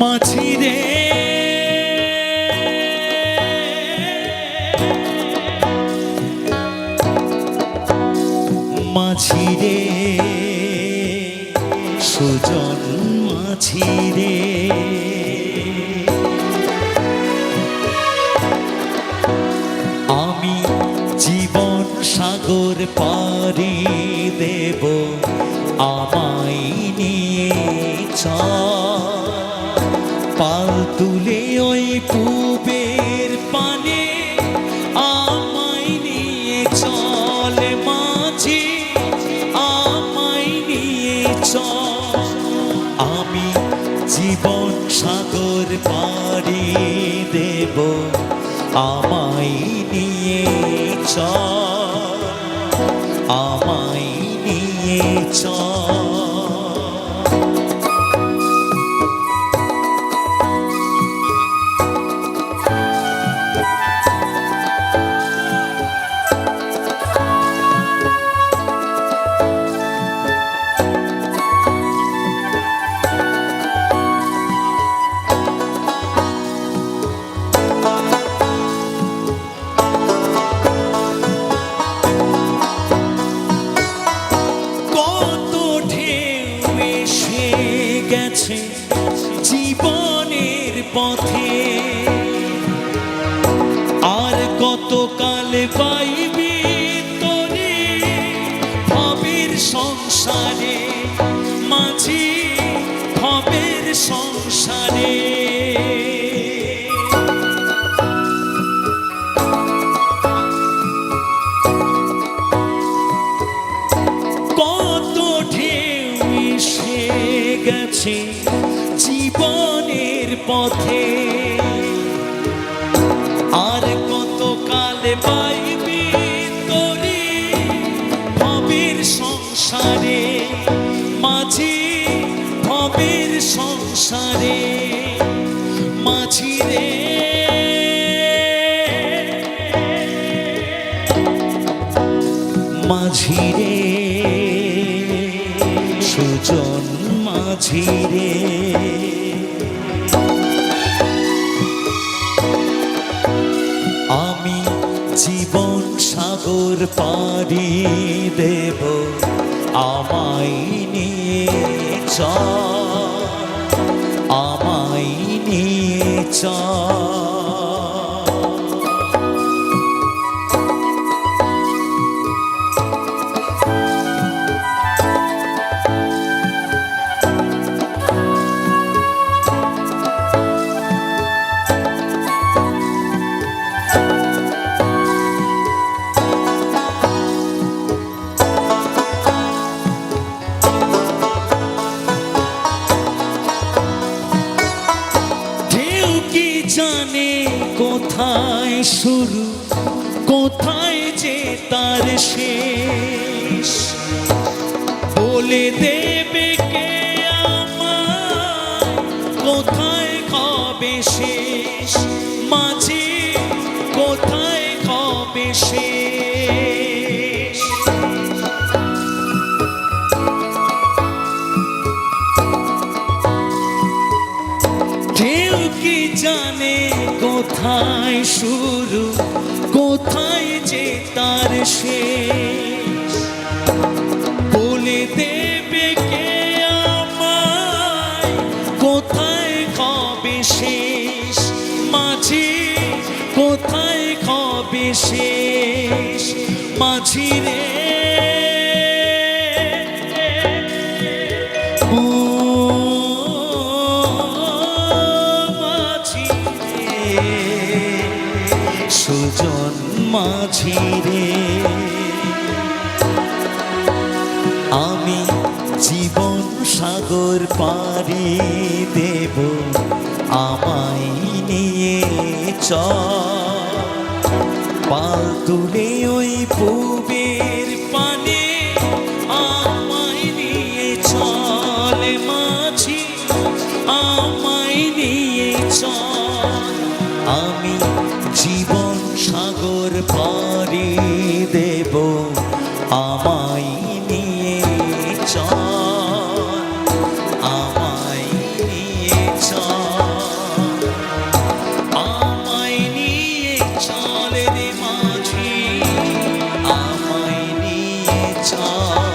মাছি রে মাছি রে সুজন মাছি রে সাগর পারি দেব, আমায় নিয়ে চল। পাল তুলে ওই পুবের পানে, আমায় নিয়ে চল মাঝি, আমায় নিয়ে আমি জীবন সাগর পাড়ি দেব, আমায় নিয়ে চল। আমায় নিয়ে চল। জীবনের পথে। আর কত কালে পাইবি তোরে ভবের সংসারে মাঝি ভবের সংসারে? ভবের সংসারে মাঝি রে। মাঝি রে সুজন মাঝি রে। আমি জীবন সাগর পাড়ি দেব। আমায় নিয়ে চল আমায় নিয়ে চল কোথায় শুরু কোথায় যে তার শেষ? বলে দেবে কে আমায়? কোথায় কবে শেষ? মাঝে কোথায় কবে শেষ? কোথায় শুরু, কোথায় যে তার শেষ? বলে দেবে কে আমায়, কোথায় কবে শেষ? মাঝি কোথায় কবে শেষ? মাঝি রে মাঝি রে। আমি জীবন সাগর পারি দেব আমায় নিয়ে পাল তুলে ওই পুবের সাগর পারি দেব, আমায় নিয়ে চল, আমায় নিয়ে চল, আমায় নিয়ে চলে রে মাঝি, আমায় নিয়ে চল।